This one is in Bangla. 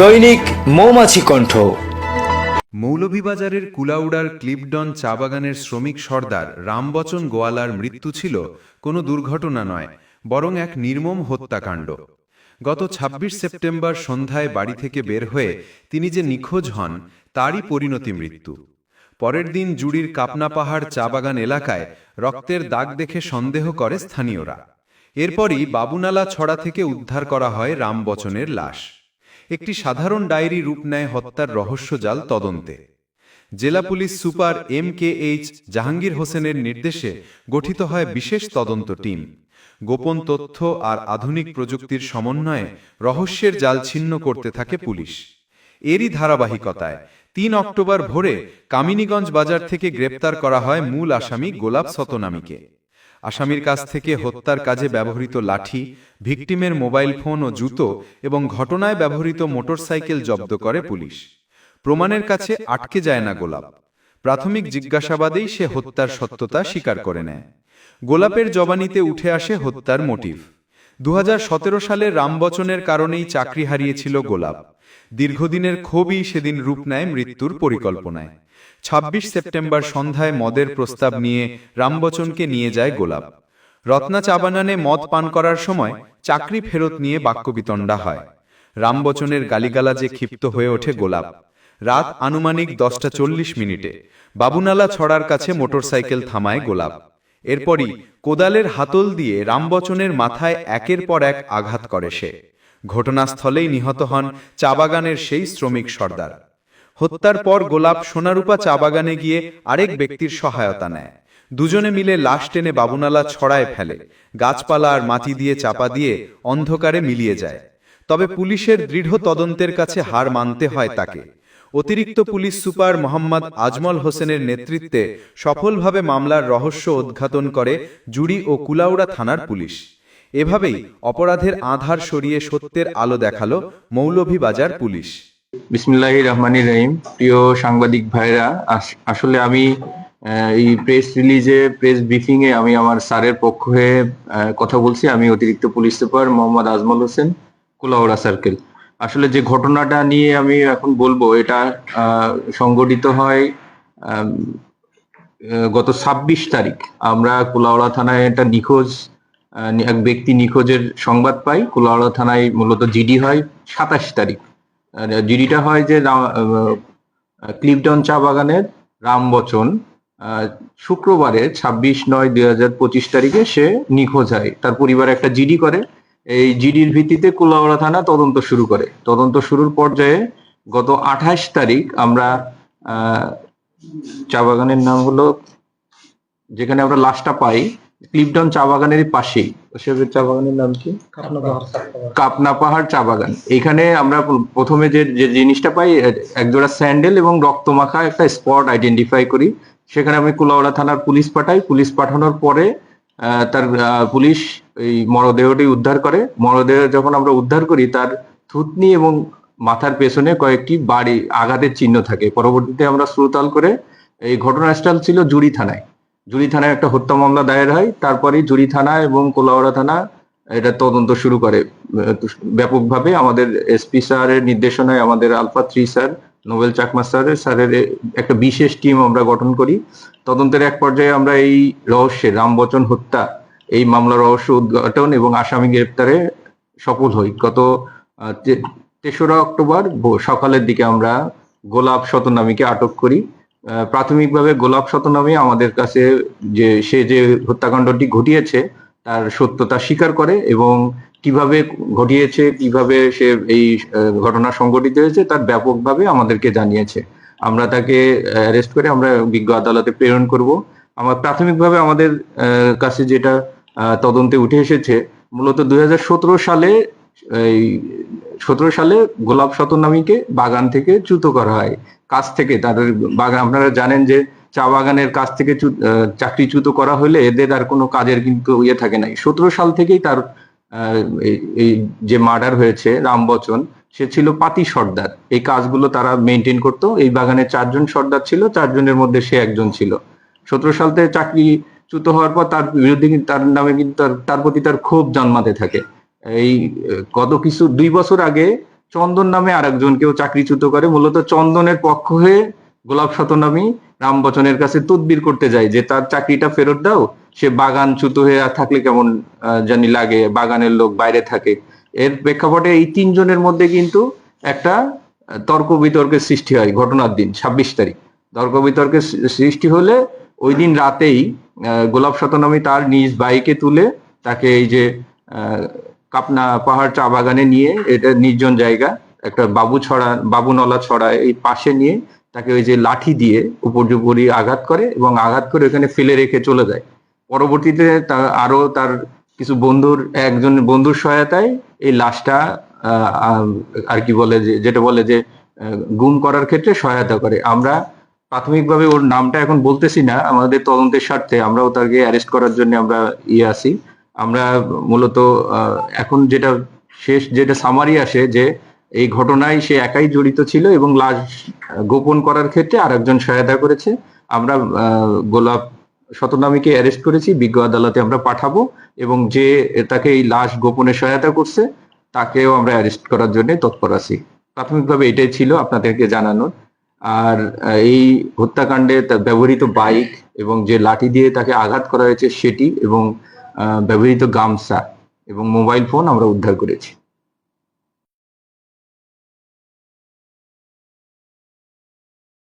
দৈনিক মৌমাছি কণ্ঠ। মৌলভীবাজারের কুলাউড়ার ক্লিপডন চা বাগানের শ্রমিক সর্দার রামবচন গোয়ালার মৃত্যু ছিল কোনো দুর্ঘটনা নয়, বরং এক নির্মম হত্যাকাণ্ড। গত ২৬ সেপ্টেম্বর সন্ধ্যায় বাড়ি থেকে বের হয়ে তিনি যে নিখোঁজ হন, তারই পরিণতি মৃত্যু। পরের দিন জুড়ির কাপনা পাহাড় চা বাগান এলাকায় রক্তের দাগ দেখে সন্দেহ করে স্থানীয়রা। এরপরই বাবুনালা ছড়া থেকে উদ্ধার করা হয় রামবচনের লাশ। একটি সাধারণ ডায়েরি রূপ নেয় হত্যার রহস্যজাল তদন্তে। জেলা police super M K H Jahangir হোসেনের নির্দেশে গঠিত হয় বিশেষ তদন্ত টিম। গোপন তথ্য আর আধুনিক প্রযুক্তির সমন্বয়ে রহস্যের জাল ছিন্ন করতে থাকে পুলিশ। এরই ধারাবাহিকতায় তিন অক্টোবর ভোরে কামিনীগঞ্জ বাজার থেকে গ্রেপ্তার করা হয় মূল আসামি গোলাপ সতনামীকে। আসামির কাছ থেকে হত্যার কাজে ব্যবহৃত লাঠি, ভিকটিমের মোবাইল ফোন ও জুতো এবং ঘটনায় ব্যবহৃত মোটরসাইকেল জব্দ করে পুলিশ। প্রমাণের কাছে আটকে যায় না গোলাপ। প্রাথমিক জিজ্ঞাসাবাদেই সে হত্যার সত্যতা স্বীকার করে নেয়। গোলাপের জবানিতে উঠে আসে হত্যার মোটিভ। দু সালের রামবচনের কারণেই চাকরি হারিয়েছিল গোলাপ। দীর্ঘদিনের ক্ষোভই সেদিন রূপ নেয় মৃত্যুর পরিকল্পনায়। ২৬ সেপ্টেম্বর সন্ধ্যায় মদের প্রস্তাব নিয়ে রামবচনকে নিয়ে যায় গোলাপ। রত্না চাবানানে মদ পান করার সময় চাকরি ফেরত নিয়ে বাক্যবিতণ্ডা হয়। রামবচনের গালিগালাজে ক্ষিপ্ত হয়ে ওঠে গোলাপ। রাত আনুমানিক দশটা চল্লিশ মিনিটে। বাবুনালা ছড়ার কাছে মোটরসাইকেল থামায় গোলাপ। এরপরই কোদালের হাতল দিয়ে রামবচনের মাথায় একের পর এক আঘাত করে সে। ঘটনাস্থলেই নিহত হন চা বাগানের সেই শ্রমিক সর্দার। হত্যার পর গোলাপ সোনারূপা চা বাগানে গিয়ে আরেক ব্যক্তির সহায়তা নেয়। দুজনে মিলে লাশ টেনে বাবুনালা ছড়ায় ফেলে, গাছপালা আর মাটি দিয়ে চাপা দিয়ে অন্ধকারে মিলিয়ে যায়। তবে পুলিশের দৃঢ় তদন্তের কাছে হার মানতে হয় তাকে। অতিরিক্ত পুলিশ সুপার মোহাম্মদ আজমল হোসেনের নেতৃত্বে সফলভাবে মামলার রহস্য উদ্ঘাটন করে জুড়ি ও কুলাউড়া থানার পুলিশ। এভাবেই অপরাধের আধার সরিয়ে সত্যের আলো দেখাল মৌলভীবাজার পুলিশ। বিসমিল্লাহ রহমানির রহিম। প্রিয় সাংবাদিক ভাইরা, আস- আসলে আমি এই প্রেস রিলিজে প্রেস ব্রিফিং এ আমি আমার স্যারের পক্ষ হয়ে কথা বলছি। আমি অতিরিক্ত police super Mohammad Ajmal Hossain, Kulaura circle আসলে যে ঘটনাটা নিয়ে আমি এখন বলব এটা সংগঠিত হয় গত ছাব্বিশ তারিখ। আমরা কুলাউড়া থানায় একটা নিখোঁজ এক ব্যক্তি নিখোঁজের সংবাদ পাই। কুলাউড়া থানায় মূলত জিডি হয় সাতাশ তারিখ। জিডিটা হয় যে ক্লিপটন চা বাগানের রামবচন আহ, শুক্রবারে ছাব্বিশ নয় দুই হাজার পঁচিশ তারিখে সে নিখোঁজ হয়। তার পরিবার একটা জিডি করে। এই জিডির ভিত্তিতে কুলাউড়া থানা তদন্ত শুরু করে। তদন্ত শুরুর পর্যায়ে গত আঠাশ তারিখ আমরা চা বাগানের নাম হলো যেখানে আমরা লাশটা পাই ক্লিপটন চা বাগানের পাশেই। চা বাগানের নাম কি? কাপনা পাহাড় চা বাগান। এখানে আমরা প্রথমে যে যে জিনিসটা পাই একজোড়া স্যান্ডেল এবং রক্তমাখা একটা স্পট আইডেন্টিফাই করি। সেখানে আমি কুলাউড়া থানার পুলিশ পাঠাই। পুলিশ পাঠানোর পরে তার পুলিশ এই মরদেহটি উদ্ধার করে। মরদেহ যখন আমরা উদ্ধার করি, তার থুতনি এবং মাথার পেছনে কয়েকটি বাড়ি আঘাতের চিহ্ন থাকে। পরবর্তীতে আমরা শ্রোতাল করে এই ঘটনাস্থল ছিল জুড়ি থানায়। জুড়ি থানায় একটা হত্যা মামলা দায়ের হয়। তারপরে জুড়ি থানা এবং কোলাউড়া থানা এটা তদন্ত শুরু করে। ব্যাপকভাবে আমাদের এসপি স্যারের নির্দেশনায় আমাদের alpha three sir Nobel Chakma স্যারের স্যারের একটা বিশেষ টিম আমরা গঠন করি। তদন্তের এক পর্যায়ে আমরা এই রহস্যে রামবচন হত্যা, এই মামলার রহস্য উদ্ঘাটন এবং আসামি গ্রেপ্তারে সফল হই। গত তেসরা অক্টোবর সকালের দিকে আমরা গোলাপ শতনামীকে আটক করি। প্রাথমিকভাবে গোলাপ শতনামী আমাদের কাছে যে, সে যে হত্যাকাণ্ডটি ঘটিয়েছে, তার সত্যতা স্বীকার করে এবং কীভাবে ঘটিয়েছে, কীভাবে সে এই ঘটনা সংঘটিত হয়েছে, তার ব্যাপকভাবে আমাদেরকে জানিয়েছে। আমরা তাকে অ্যারেস্ট করে আমরা বিজ্ঞ আদালতে প্রেরণ করব। আমার প্রাথমিকভাবে আমাদের কাছে যেটা তদন্তে উঠে এসেছে, মূলত দুই সালে, এই সতেরো সালে গোলাপ শতনামীকে বাগান থেকে চ্যুত করা হয়। কাছ থেকে তাদের বাগান, আপনারা জানেন যে চা বাগানের কাছ থেকে চ্যুত- চাকরিচ্যুত করা হলে এদের আর কোনো কাজের কিন্তু ইয়ে থাকে নাই। সতেরো সাল থেকেই তার এই- যে মার্ডার হয়েছে রামবচন সে ছিল পাতি সর্দার। এই কাজগুলো তারা মেনটেন করতো। এই বাগানে চারজন সর্দার ছিল, চারজনের মধ্যে সে একজন ছিল। সতেরো সাল থেকে চাকরিচ্যুত হওয়ার পর তার বিরুদ্ধে তার নামে কিন্তু তার প্রতি তার ক্ষোভ জন্মাতে থাকে। এই, গত কিছু, দুই বছর আগে চন্দন নামে আরেকজনকেও চাকরিচ্যুত করে। মূলত চন্দনের পক্ষ হয়ে গোলাপ শতনামী রামবচনের কাছে তদবির করতে যায় যে তার চাকরিটা ফেরত দাও সে বাগান চ্যুত হয়ে থাকলে কেমন জানি লাগে, বাগানের লোক বাইরে থাকে। এর প্রেক্ষাপটে এই তিনজনের মধ্যে কিন্তু একটা তর্ক বিতর্কের সৃষ্টি হয় ঘটনার দিন, ছাব্বিশ তারিখ। তর্ক বিতর্কের সৃষ্টি হলে ওই দিন রাতেই গোলাপ শতনামী তার নিজ বাইকে তুলে তাকে এই যে কাপনা পাহাড় চা বাগানে নিয়ে এটা নির্জন জায়গা, একটা বাবু ছড়া বাবুনলা ছড়া এই পাশে নিয়ে তাকে ওই যে লাঠি দিয়ে উপর্যুপরি আঘাত করে এবং আঘাত করে ওখানে ফেলে রেখে চলে যায়। পরবর্তীতে তার আরও তার কিছু বন্ধুর, একজন বন্ধুর সহায়তায় এই লাশটা আর কি বলে যে, যেটা বলে যে গুম করার ক্ষেত্রে সহায়তা করে। আমরা প্রাথমিকভাবে ওর নামটা এখন বলতেছি না, আমাদের তদন্তের স্বার্থে আমরাও তাকে অ্যারেস্ট করার জন্য আমরা ইয়ে আছি। আমরা মূলত এখন যেটা শেষ, যেটা সামারি আসে যে, এই ঘটনায় সে একাই জড়িত ছিল এবং লাশ গোপন করার ক্ষেত্রে আরেকজন সহায়তা করেছে। আমরা গোলাপ শতনামীকে অ্যারেস্ট করেছি, বিজ্ঞ আদালতে আমরা পাঠাবো এবং যে তাকে এই লাশ গোপনে সহায়তা করছে, তাকেও আমরা অ্যারেস্ট করার জন্য তৎপর আছি। প্রাথমিকভাবে এটাই ছিল আপনাদেরকে জানানোর। আর এই হত্যাকাণ্ডে ব্যবহৃত বাইক এবং যে লাঠি দিয়ে তাকে আঘাত করা হয়েছে সেটি এবং ব্যবহৃত গামছা এবং মোবাইল ফোন আমরা উদ্ধার করেছি।